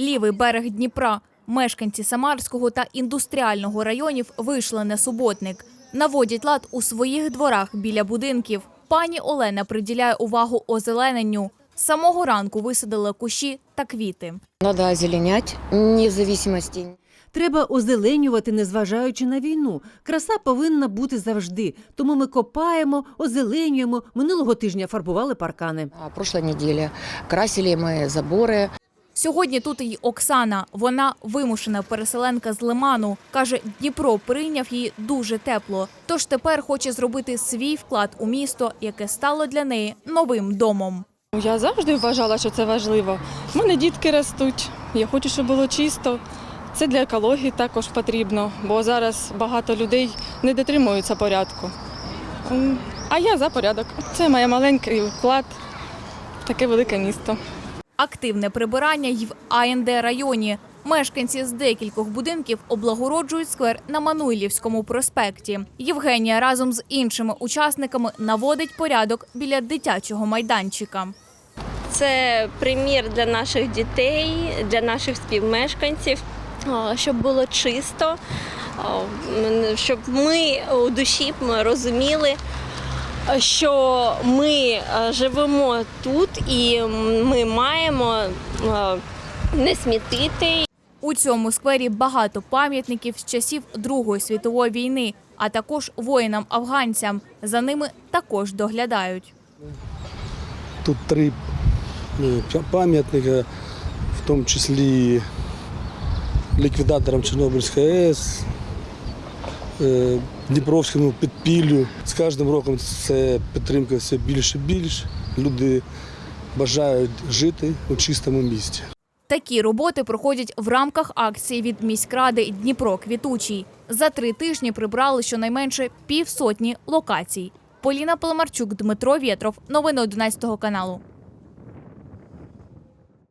Лівий берег Дніпра. Мешканці Самарського та індустріального районів вийшли на суботник. Наводять лад у своїх дворах біля будинків. Пані Олена приділяє увагу озелененню. З самого ранку висадили кущі та квіти. Надо озеленять, вне. Треба озеленювати, незважаючи на війну. Краса повинна бути завжди. Тому ми копаємо, озеленюємо. Минулого тижня фарбували паркани. А прошлой неделе красили мы заборы. Сьогодні тут і Оксана. Вона вимушена переселенка з Лиману. Каже, Дніпро прийняв її дуже тепло. Тож тепер хоче зробити свій вклад у місто, яке стало для неї новим домом. Я завжди вважала, що це важливо. У мене дітки ростуть. Я хочу, щоб було чисто. Це для екології також потрібно, бо зараз багато людей не дотримуються порядку. А я за порядок. Це моє маленький вклад в таке велике місто. Активне прибирання й в АНД районі. Мешканці з декількох будинків облагороджують сквер на Мануйлівському проспекті. Євгенія разом з іншими учасниками наводить порядок біля дитячого майданчика. Це примір для наших дітей, для наших співмешканців, щоб було чисто, щоб ми у душі розуміли, що ми живемо тут і ми маємо не смітити У цьому сквері багато пам'ятників з часів Другої світової війни, а також воїнам-афганцям. За ними також доглядають. Тут три е, пам'ятника, в тому числі ліквідаторам Чорнобильської АЕС, е, Дніпровському підпіллю. З кожним роком це підтримка все більше і більше. Люди бажають жити у чистому місті. Такі роботи проходять в рамках акції від міськради Дніпро Квітучий. За три тижні прибрали щонайменше півсотні локацій. Поліна Поломарчук, Дмитро Вєтров. Новини 11 каналу.